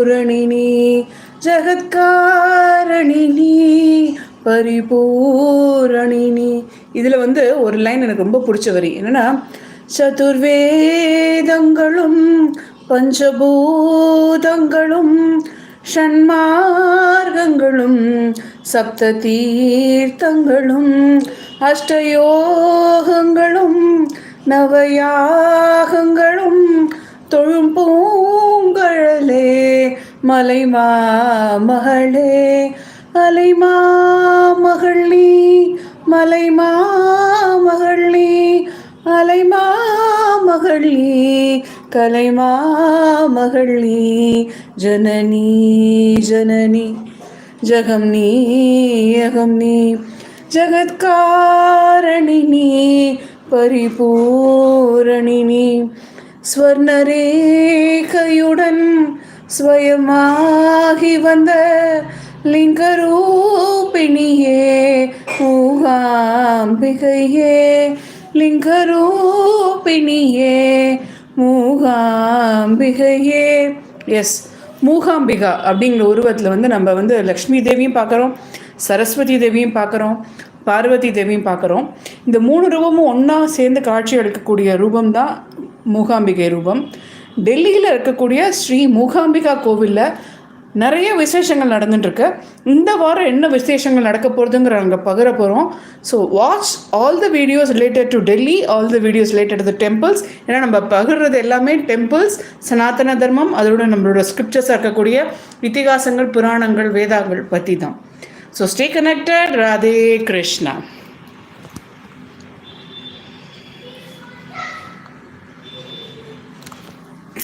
பூரணினி ஜகத்காரணினி பரிபூரணினி இதில் வந்து ஒரு லைன் எனக்கு ரொம்ப பிடிச்ச வரி. என்னன்னா சதுர்வேதங்களும் பஞ்சபூதங்களும் ஷண்மார்க்கங்களும் சப்த தீர்த்தங்களும் அஷ்டயோகங்களும் நவயாகங்களும் தொழும் மலைமா மகளே அலைமா மகளி மலைமா மகளி அலைமா மகளி கலைமா மகளி ஜனனி ஜனனி ஜகம் நீ யகம் நீ ஜகத்காரணினி பரிபூரணினி ஸ்வர்ணரேகையுடன் ஸ்வயமாகி வந்த லிங்கரூபிணியே மூகாம்பிகையே லிங்கரூபிணியே மூகாம்பிகையே. எஸ் மூகாம்பிகா அப்படிங்கிற உருவத்தில் வந்து நம்ம வந்து லக்ஷ்மி தேவியும் பார்க்குறோம் சரஸ்வதி தேவியும் பார்க்குறோம் பார்வதி தேவியும் பார்க்குறோம். இந்த மூணு ரூபமும் ஒன்றா சேர்ந்து காட்சி அளிக்கக்கூடிய ரூபம் தான் மூகாம்பிகை ரூபம். டெல்லியில் இருக்கக்கூடிய ஸ்ரீ மூகாம்பிகா கோவிலில் நிறைய விசேஷங்கள் நடந்துட்டுருக்கு. இந்த வாரம் என்ன விசேஷங்கள் நடக்க போகிறதுங்கிற நாங்கள் பகிர போகிறோம் so watch all the videos related to Delhi all the videos related to temples ஏன்னா நம்ம பகிர்றது எல்லாமே டெம்பிள்ஸ் சனாதன தர்மம் அதோட நம்மளோட ஸ்கிரிப்சர்ஸாக இருக்கக்கூடிய இத்திகாசங்கள் புராணங்கள் வேதாங்கள் பற்றி தான் so stay connected Radhe Krishna